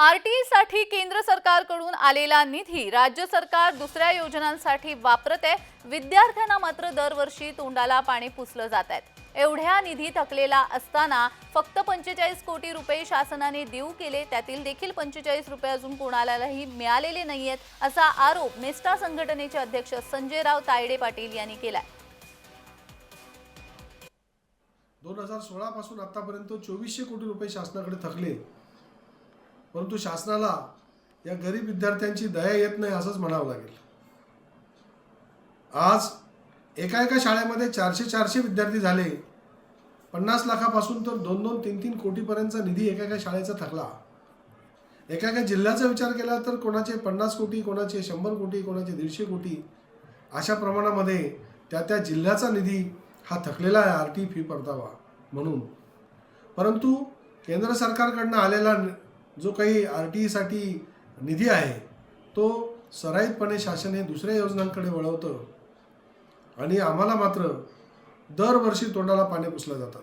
आरटीईसाठी केंद्र सरकारकडून आलेला निधी राज्य सरकार दुसऱ्या योजनांसाठी वापरत आहे. विद्यार्थ्यांना मात्र दरवर्षी तोंडाला पाणी पुसलं जात आहेत एवढ्या निधी थकलेला असताना फक्त पंचेचाळीस कोटी रुपये शासनाने देऊ केले त्यातील देखील पंचेचाळीस रुपये अजून कोणालाही मिळालेले नाही आहेत असा आरोप मेस्टा संघटनेचे अध्यक्ष संजयराव तायडे पाटील यांनी केलाय. दोन हजार सोळापासून आतापर्यंत चोवीसशे कोटी रुपये शासनाकडे थकले. परंतु शासनाला या गरीब विद्यार्थ्यांची दया येत नाही असंच म्हणावं लागेल. आज एका एका शाळेमध्ये चारशे चारशे विद्यार्थी झाले. पन्नास लाखापासून तर दोन दोन तीन तीन कोटीपर्यंतचा निधी एका एका शाळेचा थकला. एका एका जिल्ह्याचा विचार केला तर कोणाचे पन्नास कोटी कोणाचे शंभर कोटी कोणाचे दीडशे कोटी अशा प्रमाणामध्ये त्या त्या जिल्ह्याचा निधी हा थकलेला आहे आर टी फी परतावा म्हणून. परंतु केंद्र सरकारकडनं आलेला जो काही आर टी ईसाठी निधी आहे तो सराईतपणे शासन हे दुसऱ्या योजनांकडे वळवतं. आणि आम्हाला मात्र दरवर्षी तोंडाला पाणी पुसलं जातात.